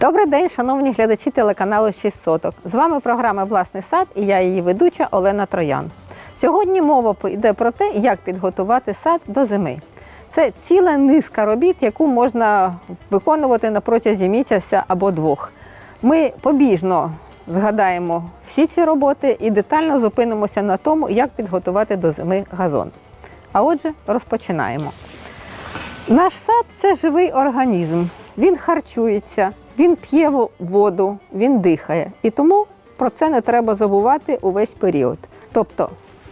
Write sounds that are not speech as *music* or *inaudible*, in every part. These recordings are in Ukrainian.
Добрий день, шановні глядачі телеканалу 6 соток. З вами програма Власний сад і я її ведуча Олена Троян. Сьогодні мова йде про те, як підготувати сад до зими. Це ціла низка робіт, яку можна виконувати на протязі місяця або двох. Ми побіжно згадаємо всі ці роботи і детально зупинимося на тому, як підготувати до зими газон. А отже, розпочинаємо. Наш сад це живий організм. Він харчується, він п'є воду, він дихає. І тому про це не треба забувати увесь період. Тобто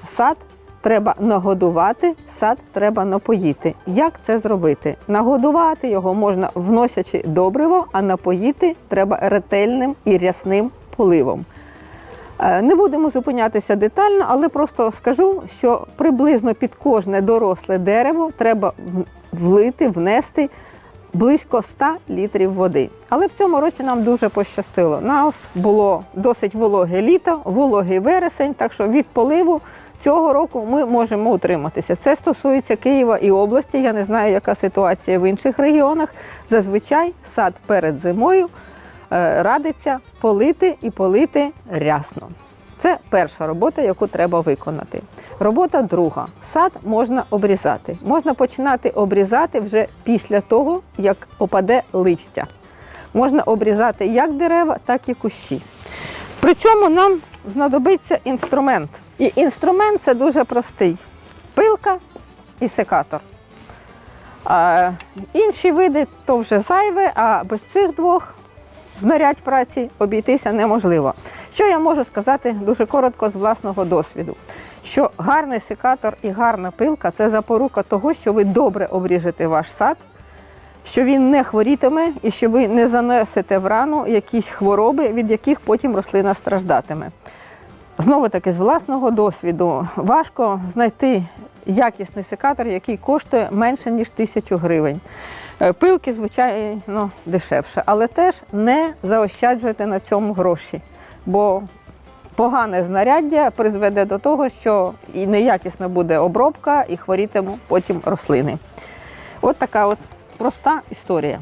сад треба нагодувати, сад треба напоїти. Як це зробити? Нагодувати його можна вносячи добриво, а напоїти треба ретельним і рясним поливом. Е, Не будемо зупинятися детально, але просто скажу, що приблизно під кожне доросле дерево треба влити, внести близько 100 літрів води. Але в цьому році нам дуже пощастило. Нас було досить вологе літо, вологий вересень, так що від поливу цього року ми можемо утриматися. Це стосується Києва і області. Я не знаю, яка ситуація в інших регіонах. Зазвичай сад перед зимою е, радиться полити і полити рясно. Це перша робота, яку треба виконати. Робота друга. Сад можна обрізати. Можна починати обрізати вже після того, як опаде листя. Можна обрізати як дерева, так і кущі. При цьому нам знадобиться інструмент. І інструмент це дуже простий: пилка і секатор. А інші види то вже зайве, а без цих двох знарядь праці обійтися неможливо. Що я можу сказати дуже коротко з власного досвіду? Що гарний секатор і гарна пилка це запорука того, що ви добре обріжете ваш сад, що він не хворітиме і що ви не занесете в рану якісь хвороби, від яких потім рослина страждатиме. Знову таки, з власного досвіду важко знайти якісний секатор, який коштує менше ніж тисячу гривень. Е, Пилки, звичайно, дешевше, але теж не заощаджуйте на цьому гроші, бо погане знаряддя призведе до того, що і неякісна буде обробка, і хворітимуть потім рослини. От така от проста історія.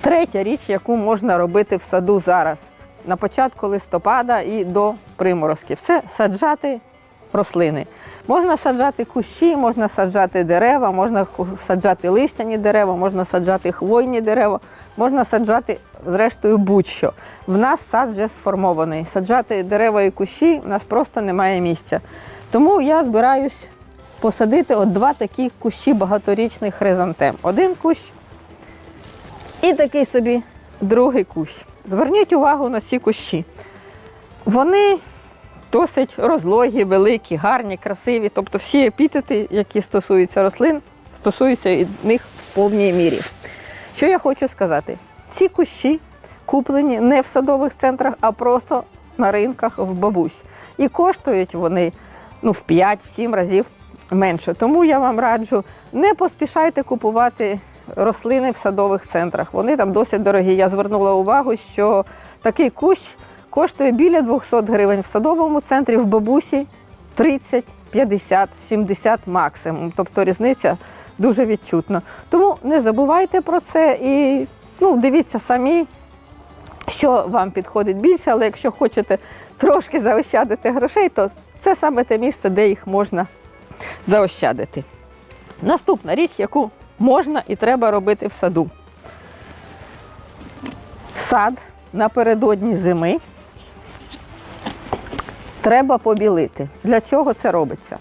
Третя річ, яку можна робити в саду зараз, на початку листопада і до приморозків, це саджати рослини. Можна саджати кущі, можна саджати дерева, можна саджати листяні дерева, можна саджати хвойні дерева, можна саджати, зрештою, будь-що. В нас сад вже сформований. Саджати дерева і кущі в нас просто немає місця. Тому я збираюсь посадити от два такі кущі багаторічних хризантем. Один кущ і такий собі другий кущ. Зверніть увагу на ці кущі. Вони досить розлогі, великі, гарні, красиві. Тобто всі епітети, які стосуються рослин, стосуються і них в повній мірі. Що я хочу сказати? Ці кущі куплені не в садових центрах, а просто на ринках в бабусь. І коштують вони ну, в 5-7 разів менше. Тому я вам раджу, не поспішайте купувати рослини в садових центрах. Вони там досить дорогі. Я звернула увагу, що такий кущ коштує біля 200 гривень в садовому центрі, в бабусі 30, 50, 70 максимум. Тобто різниця дуже відчутна. Тому не забувайте про це і ну, дивіться самі, що вам підходить більше, але якщо хочете трошки заощадити грошей, то це саме те місце, де їх можна заощадити. Наступна річ, яку можна і треба робити в саду. Сад напередодні зими треба побілити. Для чого це робиться?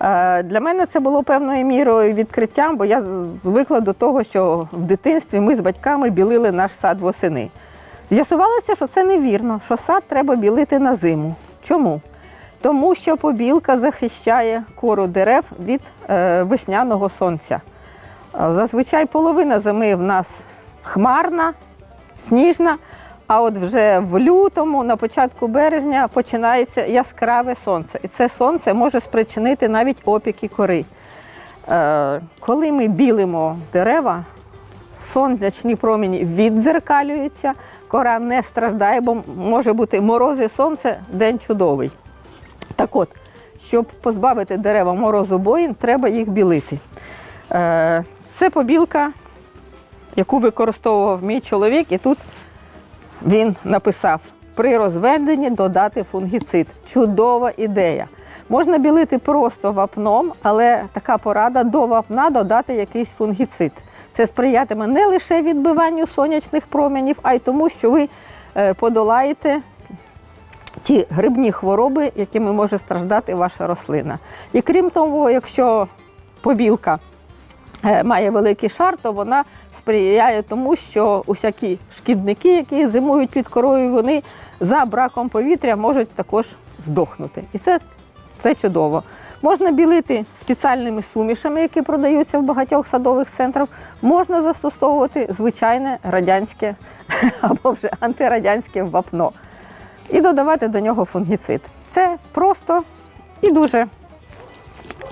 Е, Для мене це було певною мірою відкриттям, бо я звикла до того, що в дитинстві ми з батьками білили наш сад восени. З'ясувалося, що це невірно, що сад треба білити на зиму. Чому? Тому що побілка захищає кору дерев від е, весняного сонця. Е, Зазвичай половина зими в нас хмарна, сніжна, а от вже в лютому, на початку березня, починається яскраве сонце. І це сонце може спричинити навіть опіки кори. Е, Коли ми білимо дерева, сонячні промені віддзеркалюються, кора не страждає, бо може бути морози сонце, день чудовий. Так от, щоб позбавити дерева морозобоїн, треба їх білити. Е, Це побілка яку використовував мій чоловік, і тут він написав: при розведенні додати фунгіцид. Чудова ідея. Можна білити просто вапном, але така порада до вапна додати якийсь фунгіцид. Це сприятиме не лише відбиванню сонячних променів, а й тому, що ви е, подолаєте ті грибні хвороби, якими може страждати ваша рослина. І крім того, якщо побілка е, має великий шар, то вона сприяє тому, що усякі шкідники, які зимують під корою, вони за браком повітря можуть також здохнути. І це, це чудово. Можна білити спеціальними сумішами, які продаються в багатьох садових центрах. Можна застосовувати звичайне радянське *laughs* або вже антирадянське вапно і додавати до нього фунгіцид. Це просто і дуже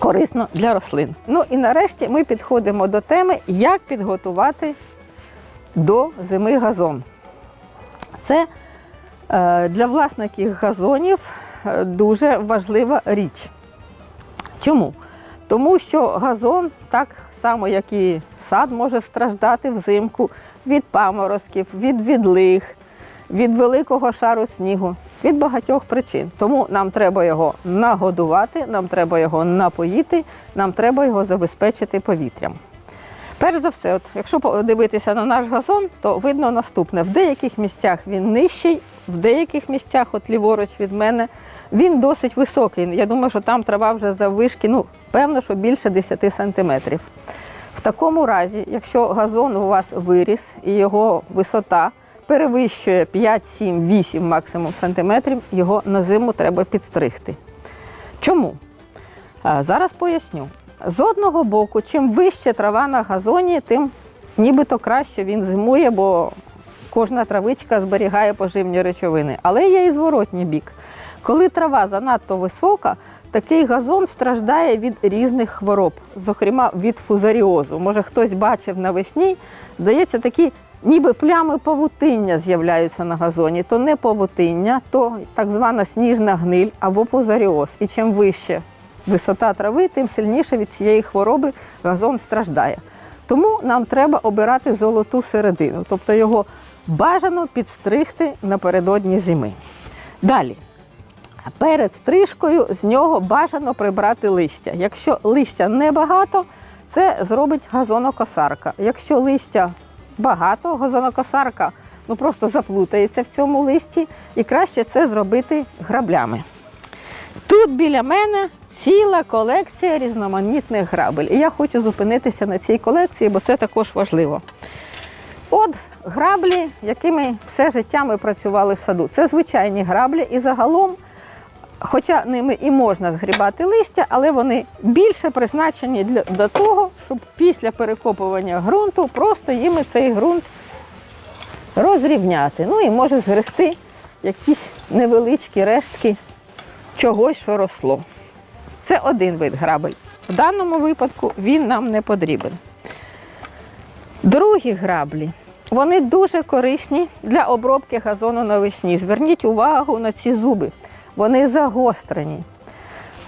корисно для рослин. Ну і нарешті ми підходимо до теми, як підготувати до зими газон. Це е, для власників газонів е, дуже важлива річ. Чому? Тому що газон, так само як і сад, може страждати взимку від паморозків, від відлиг, від великого шару снігу, від багатьох причин. Тому нам треба його нагодувати, нам треба його напоїти, нам треба його забезпечити повітрям. Перш за все, от, якщо подивитися на наш газон, то видно наступне: в деяких місцях він нижчий, в деяких місцях, от ліворуч від мене, він досить високий. Я думаю, що там трава вже заввишки, ну, певно, що більше 10 сантиметрів. В такому разі, якщо газон у вас виріс і його висота перевищує 5, 7, 8 максимум сантиметрів, його на зиму треба підстригти. Чому? Зараз поясню. З одного боку, чим вище трава на газоні, тим нібито краще він зимує, бо кожна травичка зберігає поживні речовини. Але є і зворотній бік. Коли трава занадто висока, такий газон страждає від різних хвороб, зокрема від фузаріозу. Може, хтось бачив навесні, здається, такі ніби плями павутиння з'являються на газоні. То не павутиння, то так звана сніжна гниль або фузаріоз. І чим вище висота трави, тим сильніше від цієї хвороби газон страждає. Тому нам треба обирати золоту середину, тобто його бажано підстригти напередодні зими. Далі. Перед стрижкою з нього бажано прибрати листя. Якщо листя небагато, це зробить газонокосарка. Якщо листя багато, газонокосарка ну просто заплутається в цьому листі, і краще це зробити граблями. Тут біля мене ціла колекція різноманітних грабель. І я хочу зупинитися на цій колекції, бо це також важливо. От граблі, якими все життя ми працювали в саду. Це звичайні граблі, і загалом, хоча ними і можна згрібати листя, але вони більше призначені для, для того, щоб після перекопування ґрунту просто їми цей ґрунт розрівняти. Ну і може згрести якісь невеличкі рештки чогось, що росло. Це один вид грабель. В даному випадку він нам не потрібен. Другі граблі. Вони дуже корисні для обробки газону навесні. Зверніть увагу на ці зуби. Вони загострені.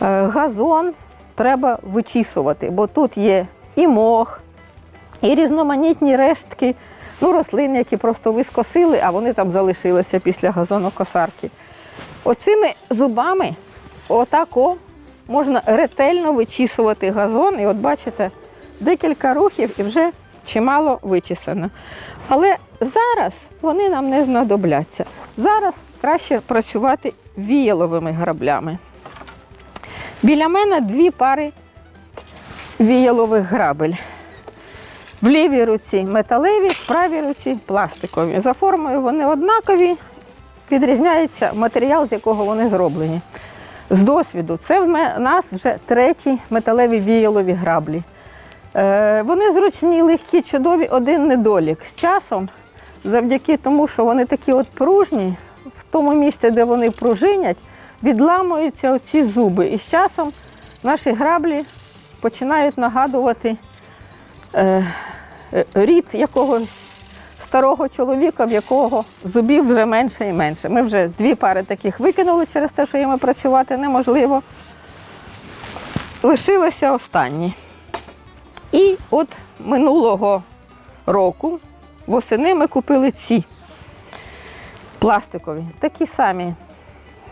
Е, Газон треба вичісувати, бо тут є і мох, і різноманітні рештки, ну, рослин, які просто ви скосили, а вони там залишилися після газонокосарки. Оцими зубами отако можна ретельно вичісувати газон. І от бачите, декілька рухів і вже чимало вичісано. Але зараз вони нам не знадобляться. Зараз краще працювати віяловими граблями. Біля мене дві пари віялових грабель. В лівій руці металеві, в правій руці пластикові. За формою вони однакові, відрізняється матеріал, з якого вони зроблені. З досвіду, це в нас вже треті металеві віялові граблі. Е, вони зручні, легкі, чудові, один недолік. З часом, завдяки тому, що вони такі от пружні, в тому місці, де вони пружинять, відламуються оці зуби. І з часом наші граблі починають нагадувати е, рід якогось старого чоловіка, в якого зубів вже менше і менше. Ми вже дві пари таких викинули через те, що їми працювати неможливо. Лишилися останні. І от минулого року восени ми купили ці пластикові, такі самі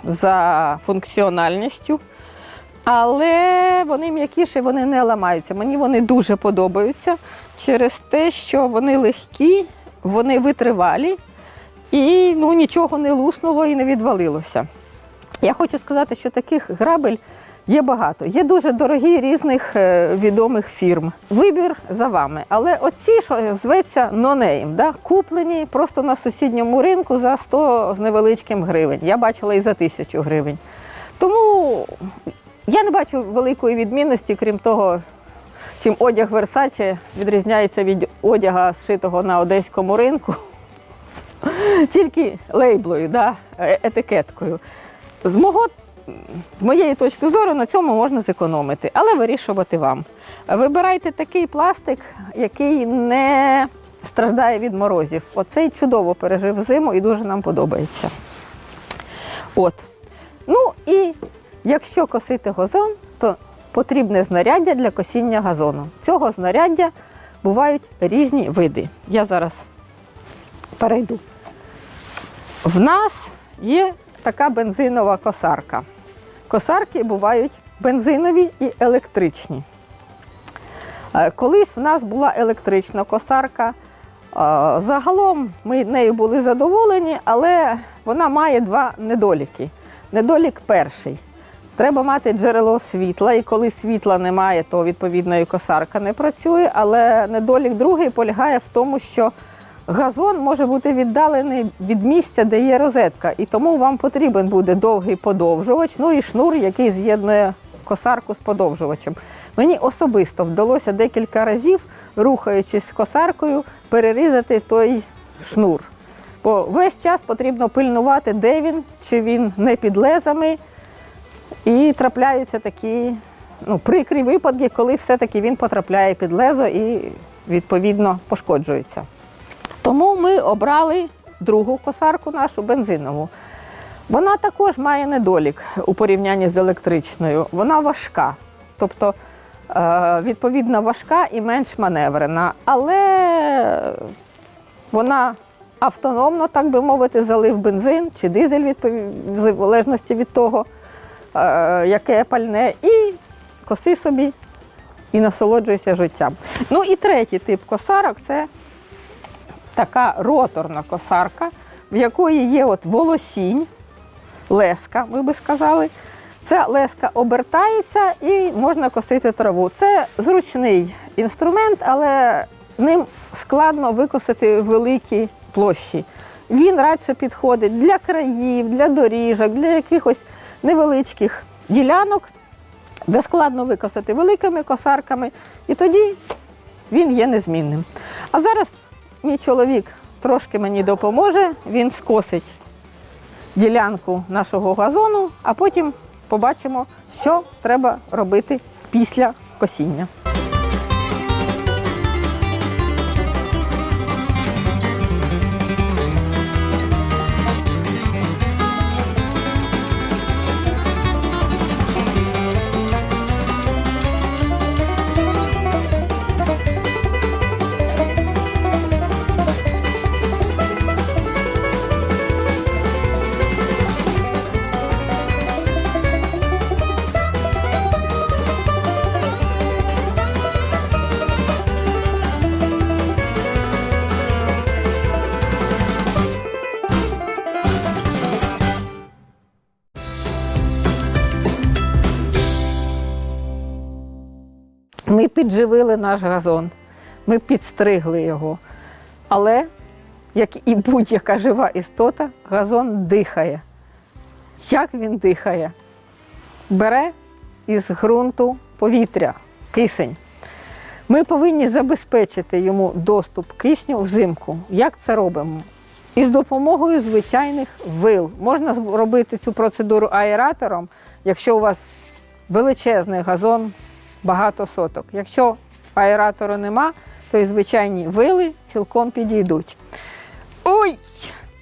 за функціональністю. Але вони м'якіші, вони не ламаються. Мені вони дуже подобаються через те, що вони легкі, вони витривалі і ну, нічого не луснуло і не відвалилося. Я хочу сказати, що таких грабель є багато. Є дуже дорогі різних е, відомих фірм. Вибір за вами. Але оці, що зветься нонейм, да, куплені просто на сусідньому ринку за 100 з невеличким гривень. Я бачила і за тисячу гривень. Тому я не бачу великої відмінності, крім того, чим одяг Версаче відрізняється від одяга, зшитого на одеському ринку. *laughs* Тільки лейблою, да, е- етикеткою. З, мого, з моєї точки зору на цьому можна зекономити, але вирішувати вам. Вибирайте такий пластик, який не страждає від морозів. Оцей чудово пережив зиму і дуже нам подобається. От. Ну і якщо косити газон, то потрібне знаряддя для косіння газону. Цього знаряддя бувають різні види. Я зараз перейду. В нас є така бензинова косарка. Косарки бувають бензинові і електричні. Е, Колись в нас була електрична косарка. Е, Загалом ми нею були задоволені, але вона має два недоліки. Недолік перший. Треба мати джерело світла, і коли світла немає, то відповідно і косарка не працює. Але недолік другий полягає в тому, що газон може бути віддалений від місця, де є розетка, і тому вам потрібен буде довгий подовжувач, ну і шнур, який з'єднує косарку з подовжувачем. Мені особисто вдалося декілька разів, рухаючись з косаркою, перерізати той шнур. Бо весь час потрібно пильнувати, де він, чи він не під лезами. І трапляються такі ну, прикрі випадки, коли все-таки він потрапляє під лезо і відповідно пошкоджується. Тому ми обрали другу косарку нашу бензинову. Вона також має недолік у порівнянні з електричною. Вона важка, тобто е, відповідно важка і менш маневрена, але вона автономно, так би мовити, залив бензин чи дизель, в залежності від того, е, яке пальне, і коси собі і насолоджуйся життям. Ну і третій тип косарок це така роторна косарка, в якої є от волосінь, леска, ми би сказали. Ця леска обертається і можна косити траву. Це зручний інструмент, але ним складно викосити великі площі. Він радше підходить для країв, для доріжок, для якихось невеличких ділянок, де складно викосити великими косарками, і тоді він є незмінним. А зараз мій чоловік трошки мені допоможе, він скосить ділянку нашого газону, а потім побачимо, що треба робити після косіння. Підживили наш газон, ми підстригли його. Але, як і будь-яка жива істота, газон дихає. Як він дихає? Бере із ґрунту повітря, кисень. Ми повинні забезпечити йому доступ кисню взимку. Як це робимо? Із допомогою звичайних вил. Можна зробити цю процедуру аератором, якщо у вас величезний газон, багато соток. Якщо аератору нема, то і звичайні вили цілком підійдуть. Ой!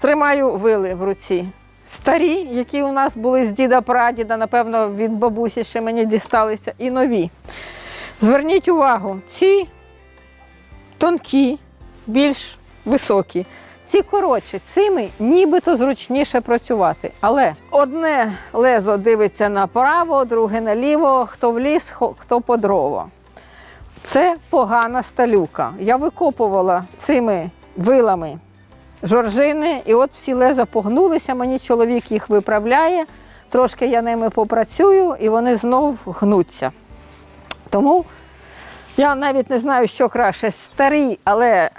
Тримаю вили в руці. Старі, які у нас були з діда прадіда, напевно, від бабусі ще мені дісталися, і нові. Зверніть увагу, ці тонкі, більш високі. Ці коротші, цими нібито зручніше працювати. Але одне лезо дивиться направо, друге наліво, хто в ліс, хто по дрова. Це погана сталюка. Я викопувала цими вилами жоржини, і от всі леза погнулися, мені чоловік їх виправляє. Трошки я ними попрацюю, і вони знов гнуться. Тому я навіть не знаю, що краще старі, але е,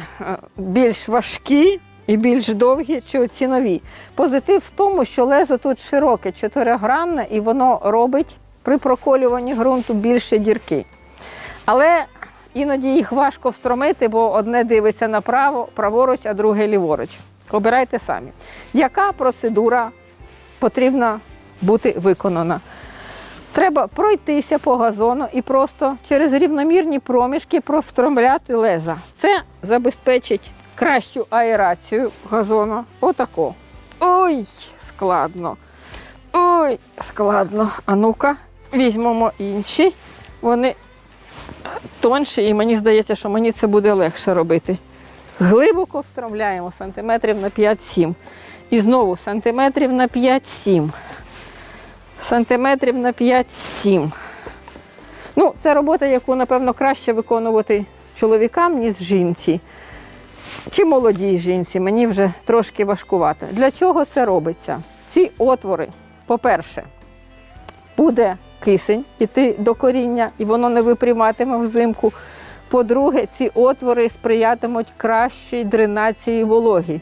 більш важкі і більш довгі, чи оці нові. Позитив в тому, що лезо тут широке, чотиригранне, і воно робить при проколюванні ґрунту більше дірки. Але іноді їх важко встромити, бо одне дивиться направо, праворуч, а друге ліворуч. Обирайте самі. Яка процедура потрібна бути виконана? Треба пройтися по газону і просто через рівномірні проміжки провстромляти леза. Це забезпечить кращу аерацію газону. Отако. Ой, складно. Ой, складно. А ну-ка, візьмемо інші. Вони тонші, і мені здається, що мені це буде легше робити. Глибоко встромляємо сантиметрів на 5-7. І знову сантиметрів на 5-7 сантиметрів на 5-7. Ну, це робота, яку, напевно, краще виконувати чоловікам, ніж жінці. Чи молодій жінці, мені вже трошки важкувато. Для чого це робиться? Ці отвори, по-перше, буде кисень іти до коріння, і воно не випряматиме взимку. По-друге, ці отвори сприятимуть кращій дренації вологі.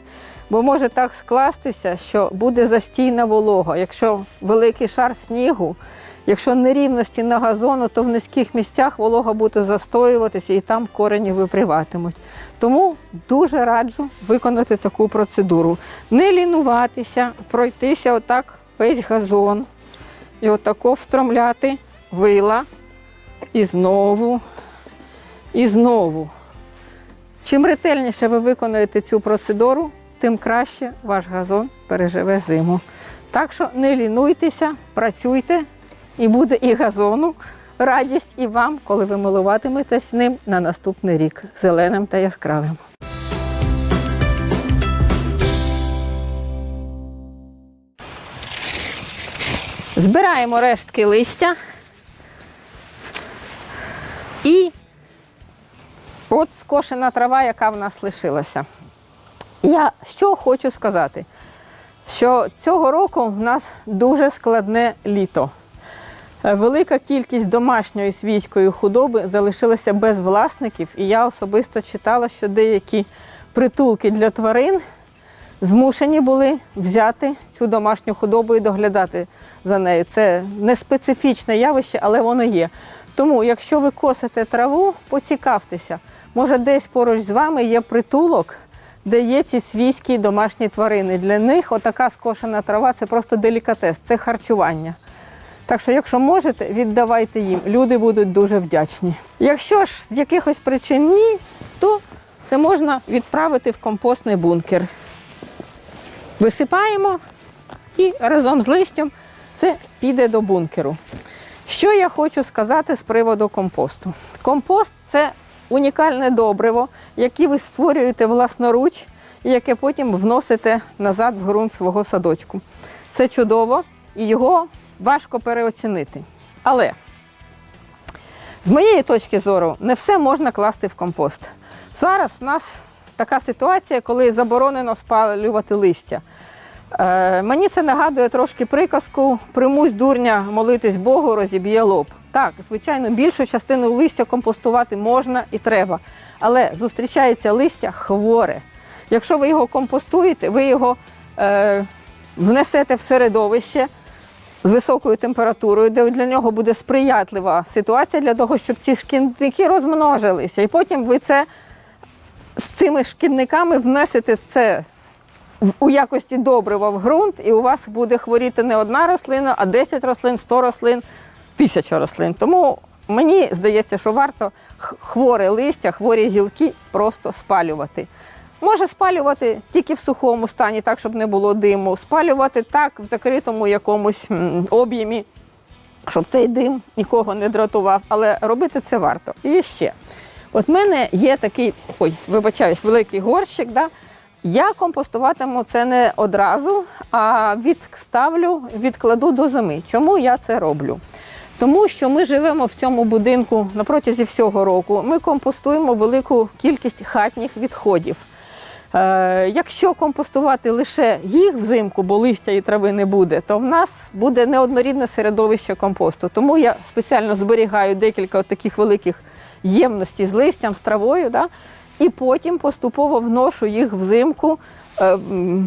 Бо може так скластися, що буде застійна волога. Якщо великий шар снігу, якщо нерівності на газону, то в низьких місцях волога буде застоюватися і там корені виприватимуть. Тому дуже раджу виконати таку процедуру. Не лінуватися, пройтися отак весь газон і отако встромляти вила і знову, і знову. Чим ретельніше ви виконуєте цю процедуру, тим краще ваш газон переживе зиму. Так що не лінуйтеся, працюйте, і буде і газону радість, і вам, коли ви милуватиметесь ним на наступний рік зеленим та яскравим. Збираємо рештки листя і от скошена трава, яка в нас лишилася. Я що хочу сказати, що цього року в нас дуже складне літо. Е, Велика кількість домашньої свійської худоби залишилася без власників, і я особисто читала, що деякі притулки для тварин змушені були взяти цю домашню худобу і доглядати за нею. Це не специфічне явище, але воно є. Тому, якщо ви косите траву, поцікавтеся. Може, десь поруч з вами є притулок, де є ці свійські домашні тварини. Для них отака скошена трава це просто делікатес, це харчування. Так що, якщо можете, віддавайте їм. Люди будуть дуже вдячні. Якщо ж з якихось причин ні, то це можна відправити в компостний бункер. Висипаємо і разом з листям це піде до бункеру. Що я хочу сказати з приводу компосту? Компост це унікальне добриво, яке ви створюєте власноруч і яке потім вносите назад в ґрунт свого садочку. Це чудово і його важко переоцінити. Але з моєї точки зору, не все можна класти в компост. Зараз в нас така ситуація, коли заборонено спалювати листя. Е, мені це нагадує трошки приказку примусь дурня молитись Богу, розіб'є лоб. Так, звичайно, більшу частину листя компостувати можна і треба. Але зустрічається листя хворе. Якщо ви його компостуєте, ви його е, внесете в середовище з високою температурою, де для нього буде сприятлива ситуація для того, щоб ці шкідники розмножилися. І потім ви це з цими шкідниками внесете це у якості добрива в ґрунт, і у вас буде хворіти не одна рослина, а 10 рослин, 100 рослин, тисяча рослин. Тому мені здається, що варто хворе листя, хворі гілки просто спалювати. Може спалювати тільки в сухому стані, так, щоб не було диму, спалювати так в закритому якомусь об'ємі, щоб цей дим нікого не дратував. Але робити це варто. І ще. От в мене є такий, ой, вибачаюсь, великий горщик. Да? Я компостуватиму це не одразу, а відставлю, відкладу до зими. Чому я це роблю? Тому що ми живемо в цьому будинку на протязі всього року. Ми компостуємо велику кількість хатніх відходів. Е, якщо компостувати лише їх взимку, бо листя і трави не буде, то в нас буде неоднорідне середовище компосту. Тому я спеціально зберігаю декілька таких великих ємностей з листям, з травою, да? і потім поступово вношу їх взимку е,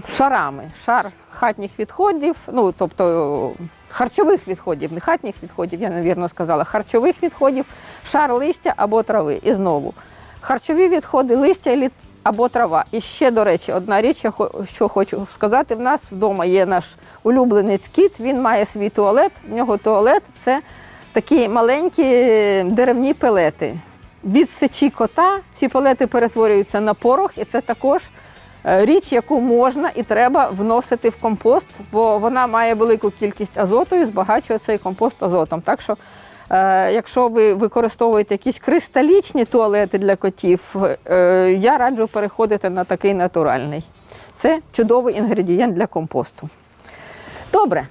шарами. Шар хатніх відходів, ну тобто харчових відходів, не хатніх відходів, я невірно сказала, харчових відходів, шар листя або трави. І знову харчові відходи, листя або трава. І ще, до речі, одна річ, що хочу сказати: в нас вдома є наш улюбленець кіт, він має свій туалет. В нього туалет це такі маленькі е, деревні пелети. Від сечі кота ці пелети перетворюються на порох, і це також е, річ, яку можна і треба вносити в компост, бо вона має велику кількість азоту і збагачує цей компост азотом. Так що, якщо ви використовуєте якісь кристалічні туалети для котів, е, я раджу переходити на такий натуральний. Це чудовий інгредієнт для компосту. Добре,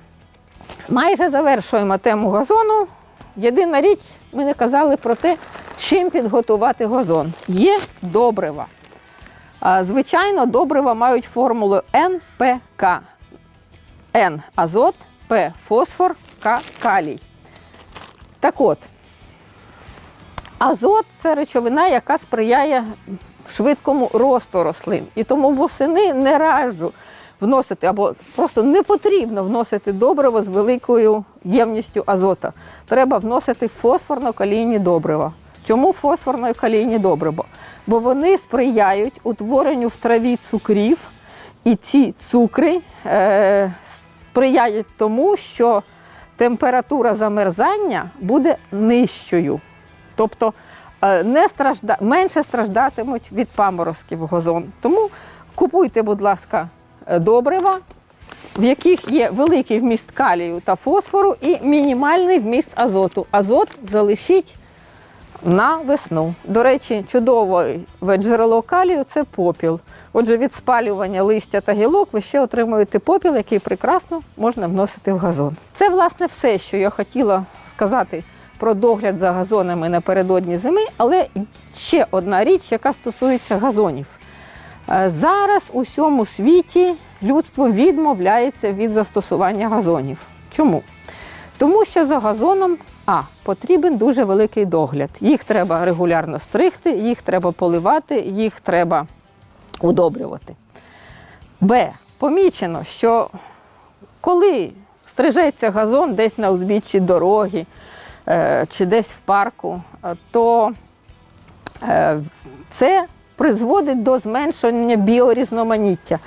майже завершуємо тему газону. Єдина річ, ми не казали про те, чим підготувати газон. Є добрива. Звичайно, добрива мають формулу НПК. Н азот, П фосфор, К калій. Так от, азот це речовина, яка сприяє швидкому росту рослин. І тому восени не раджу вносити або просто не потрібно вносити добриво з великою ємністю азота. Треба вносити фосфорно-калійні добрива. Чому фосфорно-калійні добрива? Бо вони сприяють утворенню в траві цукрів, і ці цукри е, сприяють тому, що температура замерзання буде нижчою. Тобто е, не стражда... менше страждатимуть від паморозків газон. Тому купуйте, будь ласка, е, добрива, в яких є великий вміст калію та фосфору і мінімальний вміст азоту. Азот залишіть на весну. До речі, чудове джерело калію це попіл. Отже, від спалювання листя та гілок ви ще отримуєте попіл, який прекрасно можна вносити в газон. Це, власне, все, що я хотіла сказати про догляд за газонами напередодні зими, але ще одна річ, яка стосується газонів. Е, Зараз у всьому світі людство відмовляється від застосування газонів. Чому? Тому що за газоном а потрібен дуже великий догляд. Їх треба регулярно стригти, їх треба поливати, їх треба удобрювати. Б. Помічено, що коли стрижеться газон десь на узбіччі дороги е, чи десь в парку, е, то е, це призводить до зменшення біорізноманіття.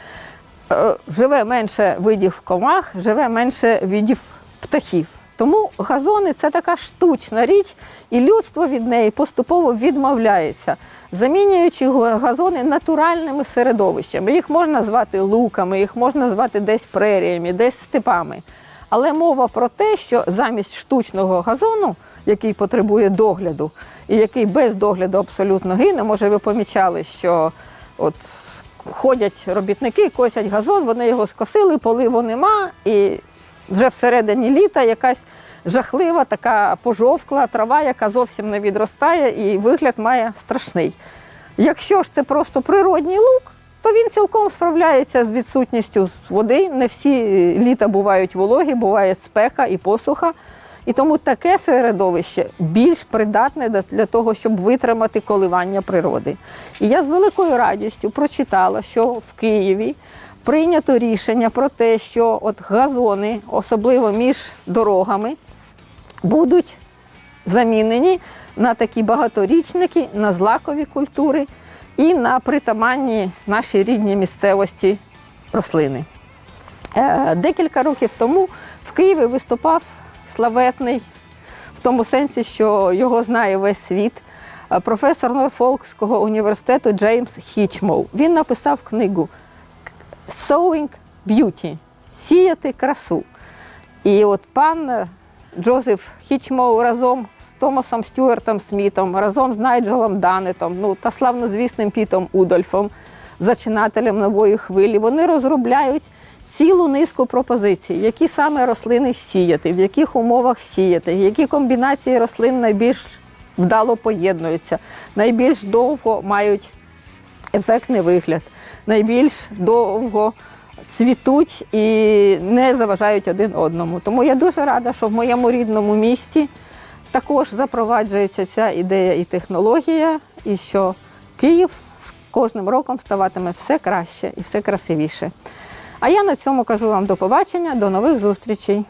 Живе менше видів комах, живе менше видів птахів. Тому газони це така штучна річ, і людство від неї поступово відмовляється, замінюючи га- газони натуральними середовищами. Їх можна звати луками, їх можна звати десь преріями, десь степами. Але мова про те, що замість штучного газону, який потребує догляду, і який без догляду абсолютно гине, може, ви помічали, що от ходять робітники, косять газон, вони його скосили, поливу нема, і вже всередині літа якась жахлива, така пожовкла трава, яка зовсім не відростає, і вигляд має страшний. Якщо ж це просто природній лук, то він цілком справляється з відсутністю води. Не всі літа бувають вологі, буває спека і посуха. І тому таке середовище більш придатне для- того, щоб витримати коливання природи. І я з великою радістю прочитала, що в Києві прийнято рішення про те, що от газони, особливо між дорогами, будуть замінені на такі багаторічники, на злакові культури і на притаманні нашій рідній місцевості рослини. Е, Декілька років тому в Києві виступав славетний, в тому сенсі, що його знає весь світ, е, професор Норфолкського університету Джеймс Хічмоу. Він написав книгу Sowing Beauty сіяти красу. І от пан е, Джозеф Хічмоу разом з Томасом Стюартом Смітом, разом з Найджелом Данетом, ну та славнозвісним Пітом Удольфом, зачинателем нової хвилі. Вони розробляють цілу низку пропозицій, які саме рослини сіяти, в яких умовах сіяти, які комбінації рослин найбільш вдало поєднуються, найбільш довго мають ефектний вигляд, найбільш довго цвітуть і не заважають один одному. Тому я дуже рада, що в моєму рідному місті також запроваджується ця ідея і технологія, і що Київ з кожним роком ставатиме все краще і все красивіше. А я на цьому кажу вам до побачення, до нових зустрічей.